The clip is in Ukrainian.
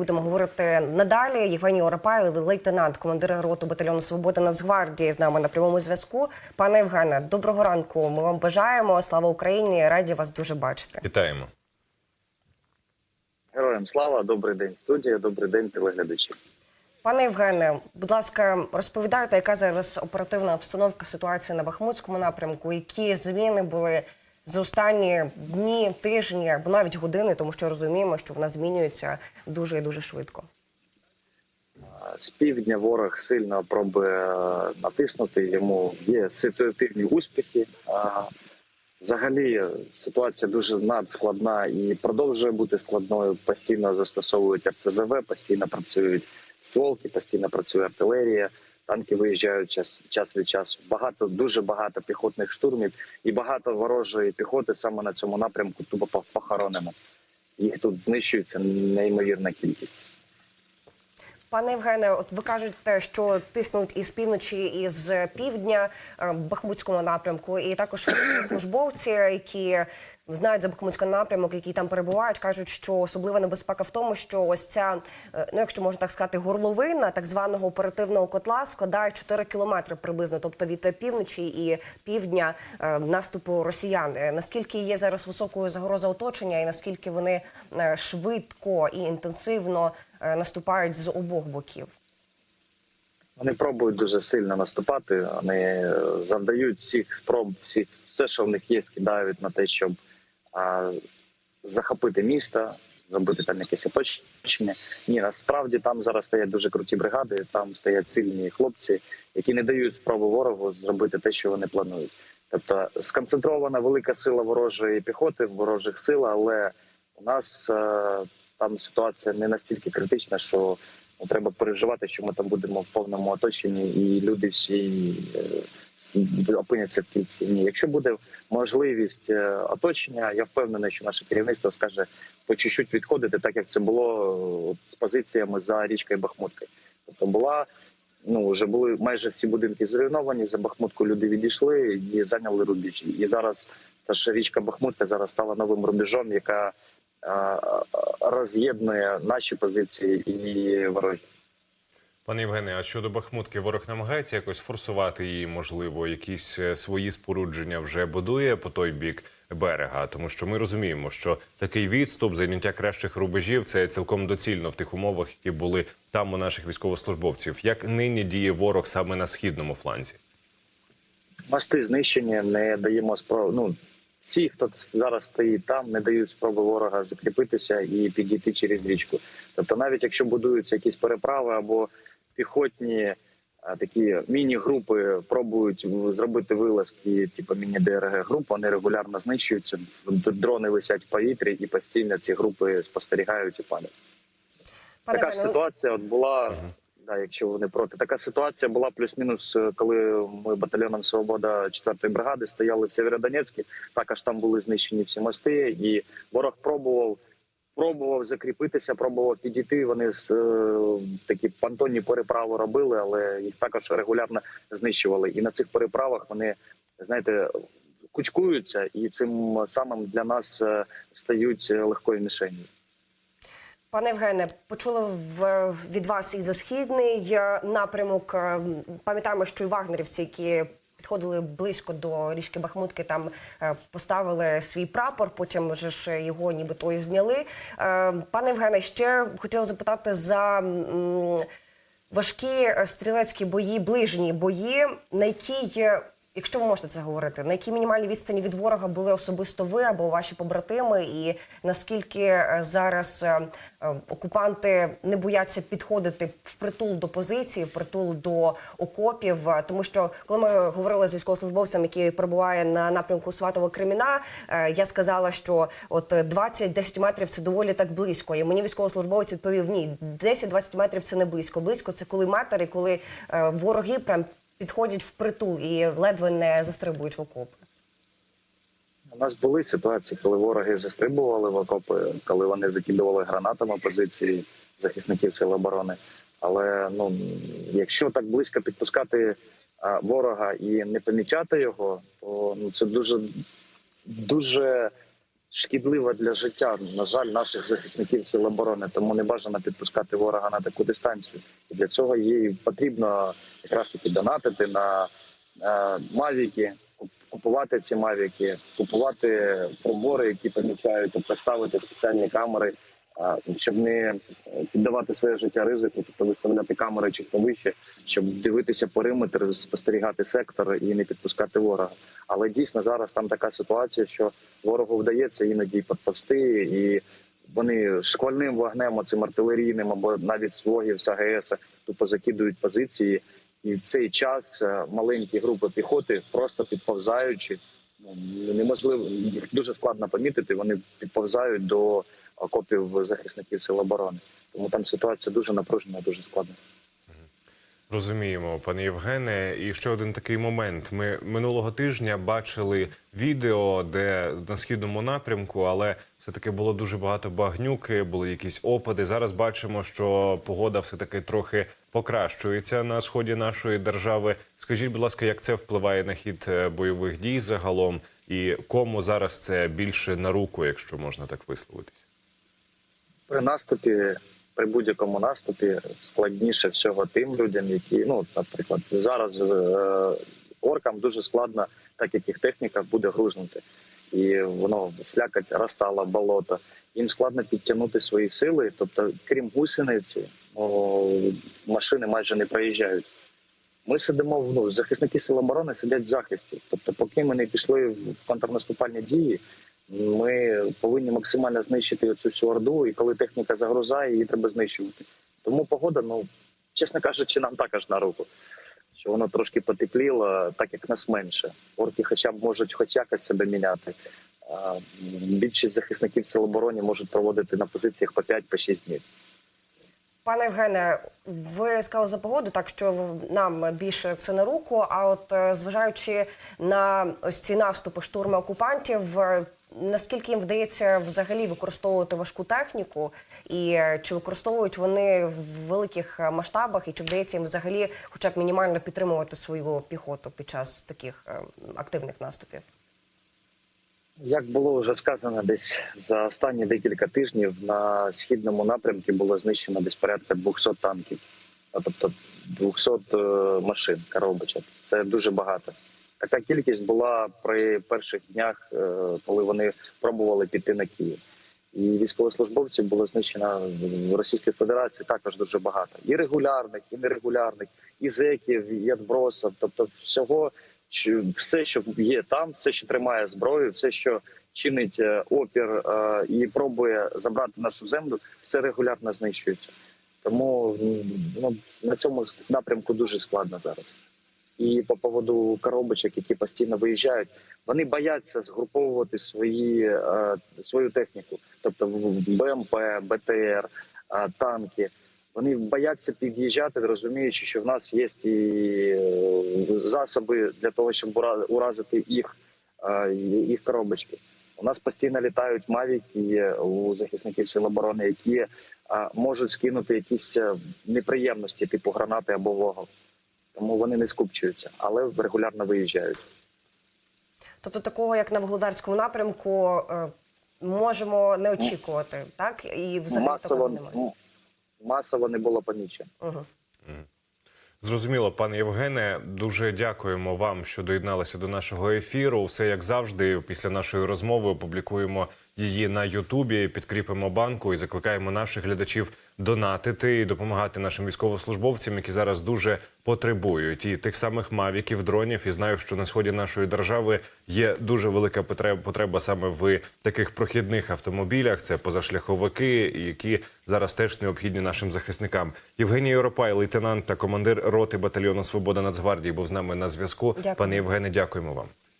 будемо говорити надалі. Євгеній Оропай, лейтенант, командир роту батальйону свободи Нацгвардії, з нами на прямому зв'язку. Пане Євгене, доброго ранку. Ми вам бажаємо. Слава Україні! Раді вас дуже бачити. Вітаємо. Героям слава, добрий день, студія, добрий день, телеглядачі. Пане Євгене, будь ласка, розповідайте, яка зараз оперативна обстановка ситуації на Бахмутському напрямку, які зміни були за останні дні, тижні або навіть години, тому що розуміємо, що вона змінюється дуже і дуже швидко. З півдня ворог сильно пробує е, натиснути. Йому є ситуативні успіхи. Взагалі ситуація дуже надскладна і продовжує бути складною. Постійно застосовують РСЗВ, постійно працюють стволки, постійно працює артилерія. Танки виїжджають час, час від часу. Багато дуже багато піхотних штурмів і багато ворожої піхоти саме на цьому напрямку тупо пох- похоронено. Їх тут знищується неймовірна кількість. Пане Євгене, от ви кажете, що тиснуть із півночі і з півдня е, в Бахмутському напрямку, і також службовці, які знають за Бахмутський напрямок, які там перебувають, кажуть, що особлива небезпека в тому, що ось ця, е, ну якщо можна так сказати, горловина так званого оперативного котла складає 4 кілометри приблизно, тобто від півночі і півдня е, наступу росіян. Е, Наскільки є зараз високою загроза оточення, і наскільки вони швидко і інтенсивно наступають з обох боків? Вони пробують дуже сильно наступати. Вони завдають всіх спроб, всіх все, що в них є, скидають на те, щоб захопити місто, зробити там якесь оточення. Ні, насправді там зараз стоять дуже круті бригади. Там стоять сильні хлопці, які не дають спробу ворогу зробити те, що вони планують. Тобто сконцентрована велика сила ворожої піхоти, ворожих сил, але у нас е, там ситуація не настільки критична, що Ну, треба переживати, що ми там будемо в повному оточенні, і люди всі е, опиняться в кільці. Ні, якщо буде можливість е, оточення, я впевнений, що наше керівництво скаже по чуть-чуть відходити, так як це було е, з позиціями за річкою Бахмуткою. Тобто була. Ну вже були майже всі будинки зруйновані. За Бахмутку люди відійшли і зайняли рубежі. І зараз та ж річка Бахмутка зараз стала новим рубежом, яка е, роз'єднує наші позиції і ворожі. Пане Євгене, а щодо Бахмутки, ворог намагається якось форсувати її, можливо, якісь е, свої спорудження вже будує по той бік берега, тому що ми розуміємо, що такий відступ, зайняття кращих рубежів це цілком доцільно в тих умовах, які були там у наших військовослужбовців. Як нині діє ворог саме на східному фланзі? Мости знищені, не даємо спроб. Ну всі, хто зараз стоїть там, не дають спроби ворога закріпитися і підійти через річку. Тобто, навіть якщо будуються якісь переправи або піхотні а, такі міні-групи пробують зробити вилазки, типу міні-ДРГ груп, вони регулярно знищуються. Дрони висять в повітрі, і постійно ці групи спостерігають і падають. Пане така ж ситуація от була. Да, якщо вони проти, така ситуація була плюс-мінус, е, коли ми батальйоном Свобода 4-ї бригади стояли в Сєвєродонецьку. Також там були знищені всі мости, і ворог пробував. Пробував закріпитися, пробував підійти. Вони з е, такі понтонні переправи робили, але їх також регулярно знищували. І на цих переправах вони знаєте кучкуються, і цим самим для нас е, стають легкою мішенью. Пане Євгене, почули від вас і за східний е, напрямок. Пам'ятаємо, що і вагнерівці, які підходили близько до річки Бахмутки, там е, поставили свій прапор. Потім вже ж його нібито і зняли. Е, Пане Євгене, ще хотіла запитати за. Важкі е, стрілецькі бої, ближні бої, на якій, якщо ви можете це говорити, на якій мінімальній відстані від ворога були особисто ви або ваші побратими, і наскільки е, зараз е, е, окупанти не бояться підходити впритул до позиції, впритул до окопів, тому що коли ми говорили з військовослужбовцем, який перебуває на напрямку Сватова Креміна, я сказала, що от 20-10 метрів це доволі так близько. І мені військовослужбовець відповів: ні, 10-20 метрів це не близько. Близько це коли метр, і коли вороги прям підходять впритул і ледве не застрибують в окопи. У нас були ситуації, коли вороги застрибували в окопи, коли вони закидували гранатами позиції захисників сил оборони. Але ну якщо так близько підпускати ворога і не помічати його, то ну це дуже дуже шкідлива для життя, на жаль, наших захисників сил оборони. Тому не бажано підпускати ворога на таку дистанцію. І для цього їй потрібно якраз таки донатити на е, мавіки, купувати ці мавіки, купувати прибори, які помічають, тобто спеціальні камери, щоб не е, піддавати своє життя ризику, тобто виставляти камери чи вище, щоб дивитися периметр, спостерігати сектор і не підпускати ворога. Але дійсно зараз там така ситуація, що ворогу вдається іноді підповсти, і вони шквальним вогнем, цим артилерійним або навіть з вогів з АГС тупо закидують позиції. І в цей час е, маленькі групи піхоти, просто підповзаючи, неможливо їх дуже складно помітити. Вони підповзають до окопів захисників сил оборони. Тому там ситуація дуже напружена, дуже складна. Розуміємо, пане Євгене. І ще один такий момент. Ми минулого тижня бачили відео, де на східному напрямку, але все таки було дуже багато багнюки, були якісь опади. Зараз бачимо, що погода все таки трохи покращується на сході нашої держави. Скажіть, будь ласка, як це впливає на хід е, бойових дій загалом, і кому зараз це більше на руку, якщо можна так висловитись? При наступі, при будь-якому наступі, складніше всього тим людям, які ну, наприклад, зараз е, оркам дуже складно, так як їх техніка буде грузнути, і воно слякать, розтала, болото. Їм складно підтягнути свої сили. Тобто, крім гусениці, машини майже не проїжджають. Ми сидимо ну, захисники сил оборони сидять в захисті. Тобто, поки ми не пішли в контрнаступальні дії, ми повинні максимально знищити цю всю орду, і коли техніка загрузає, її треба знищувати. Тому погода, ну чесно кажучи, нам також на руку. Що воно трошки потепліло, так як нас менше. Орки хоча б можуть хоч якось себе міняти. Більшість захисників сил оборони можуть проводити на позиціях по 5-6 днів. Пане Євгене, ви сказали за погоду, так що нам більше це на руку. А от е, зважаючи на ось ці наступи штурми окупантів, наскільки їм вдається взагалі використовувати важку техніку, і е, чи використовують вони в великих е, масштабах, і чи вдається їм взагалі, хоча б мінімально підтримувати свою піхоту під час таких е, активних наступів? Як було вже сказано, десь за останні декілька тижнів на східному напрямку було знищено десь порядка 200 танків, тобто 200 е, машин коробочок. Це дуже багато. Така кількість була при перших днях, е, коли вони пробували піти на Київ. І військовослужбовців було знищено в Російській Федерації також дуже багато. І регулярних, і нерегулярних, і зеків, і відбросів. Тобто, всього все, що є там, все, що тримає зброю, все, що чинить е, опір е, і пробує забрати нашу землю, все регулярно знищується. Тому ну, на цьому напрямку дуже складно зараз. І по поводу коробочок, які постійно виїжджають, вони бояться згруповувати свої, е, свою техніку, тобто БМП, БТР, е, танки. Вони бояться під'їжджати, розуміючи, що в нас є і е, засоби для того, щоб уразити їх, їх коробочки. У нас постійно літають мавіки у захисників сил оборони, які можуть скинути якісь неприємності, типу гранати або вогонь. Тому вони не скупчуються, але регулярно виїжджають. Тобто, такого як на Вугледарському напрямку е, можемо не очікувати, так і взагалі масово, такого немає. м- масово не було помічено. Угу. Зрозуміло, пане Євгене. Дуже дякуємо вам, що доєдналися до нашого ефіру. Все як завжди, після нашої розмови опублікуємо її на Ютубі, підкріпимо банку і закликаємо наших глядачів донатити і допомагати нашим військовослужбовцям, які зараз дуже потребують і тих самих мавіків, дронів. І знаю, що на сході нашої держави є дуже велика потреба, потреба саме в таких прохідних автомобілях. Це позашляховики, які зараз теж необхідні нашим захисникам. Євгеній Європай, лейтенант та командир роти батальйону Свобода Нацгвардії, був з нами на зв'язку. Пане Євгене, дякуємо вам.